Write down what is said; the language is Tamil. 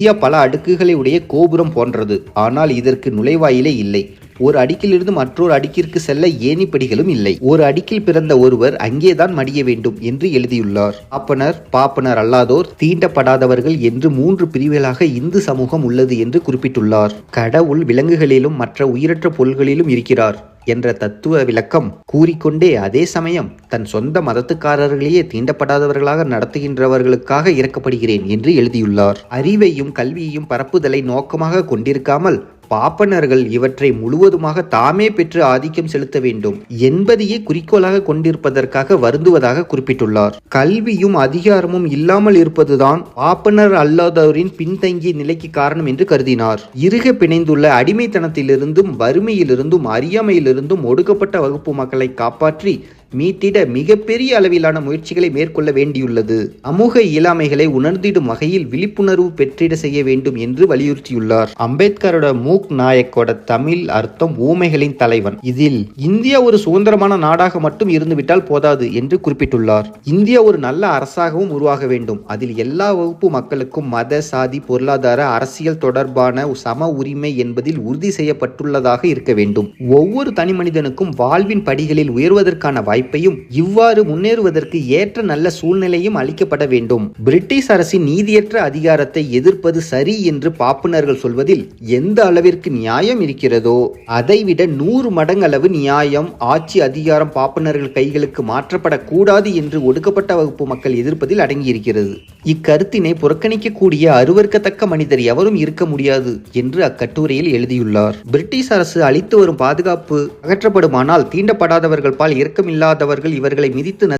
இந்தியா பல அடுக்குகளை உடைய கோபுரம் போன்றது. ஆனால் இதற்கு நுழைவாயிலே இல்லை. ஒரு அடுக்கிலிருந்து மற்றொரு அடுக்கிற்கு செல்ல ஏணிப்படிகளும் இல்லை. ஒரு அடுக்கில் பிறந்த ஒருவர் அங்கேதான் மடிய வேண்டும் என்று எழுதியுள்ளார். பாப்பனர் பாப்பனர் அல்லாதோர் தீண்டப்படாதவர்கள் என்று மூன்று பிரிவுகளாக இந்து சமூகம் உள்ளது என்று குறிப்பிட்டுள்ளார். கடவுள் விலங்குகளிலும் மற்ற உயிரற்ற பொருள்களிலும் இருக்கிறார். என்ற தத்துவ விளக்கம் கூறிக்கொண்டே அதே சமயம் தன் சொந்த மதத்துக்காரர்களையே தீண்டப்படாதவர்களாக நடத்துகின்றவர்களுக்காக இறக்கப்படுகிறேன் என்று எழுதியுள்ளார். அறிவையும் கல்வியையும் பரப்புதலை நோக்கமாக கொண்டிருக்காமல் பாப்பனர்கள் இவற்றை முழுவதுமாக தாமே பெற்று ஆதிக்கம் செலுத்த வேண்டும் என்பதையே குறிக்கோளாக கொண்டிருப்பதற்காக வருந்துவதாக குறிப்பிட்டுள்ளார். கல்வியும் அதிகாரமும் இல்லாமல் இருப்பதுதான் பாப்பனர் அல்லாதவரின் பின்தங்கிய நிலைக்கு காரணம் என்று கருதினார். இறுக பிணைந்துள்ள அடிமைத்தனத்திலிருந்தும் வறுமையிலிருந்தும் அறியாமையிலிருந்தும் ஒடுக்கப்பட்ட வகுப்பு மக்களை காப்பாற்றி மீட்டிட மிகப்பெரிய அளவிலான முயற்சிகளை மேற்கொள்ள வேண்டியுள்ளது. சமூக இயலாமைகளை உணர்ந்திடும் வகையில் விழிப்புணர்வு பெற்றிட செய்ய வேண்டும் என்று வலியுறுத்தியுள்ளார். அம்பேத்கரோட மூக் நாயக்கோட தமிழ் அர்த்தம் ஊமைகளின் தலைவன். இதில் இந்தியா ஒரு சுதந்திரமான நாடாக மட்டும் இருந்துவிட்டால் போதாது என்று குறிப்பிட்டுள்ளார். இந்தியா ஒரு நல்ல அரசாகவும் உருவாக வேண்டும். அதில் எல்லா வகுப்பு மக்களுக்கும் மத சாதி பொருளாதார அரசியல் தொடர்பான சம உரிமை என்பதில் உறுதி செய்யப்பட்டுள்ளதாக இருக்க வேண்டும். ஒவ்வொரு தனி மனிதனுக்கும் வாழ்வின் படிகளில் உயர்வதற்கான வாய்ப்பு வாய்ப்பையும் இவ்வாறு முன்னேறுவதற்கு ஏற்ற நல்ல சூழ்நிலையும் அளிக்கப்பட வேண்டும். பிரிட்டிஷ் அரசின் நீதியற்ற அதிகாரத்தை எதிர்ப்பது சரி என்று பாப்புனர்கள் சொல்வதில் எந்த அளவிற்கு நியாயம் இருக்கிறதோ அதைவிட நூறு மடங்களவு நியாயம் ஆட்சி அதிகாரம் பாப்புனர்கள் கைகளுக்கு மாற்றப்படக்கூடாது என்று ஒடுக்கப்பட்ட வகுப்பு மக்கள் எதிர்ப்பதில் அடங்கியிருக்கிறது. இக்கருத்தினை புறக்கணிக்கக்கூடிய அருவருக்கத்தக்க மனிதர் எவரும் இருக்க முடியாது என்று அக்கட்டுரையில் எழுதியுள்ளார். பிரிட்டிஷ் அரசு அளித்து வரும் பாதுகாப்பு அகற்றப்படுமானால் தீண்டப்படாதவர்கள் பால் இல்லாதவர்கள் இவர்களை மிதித்து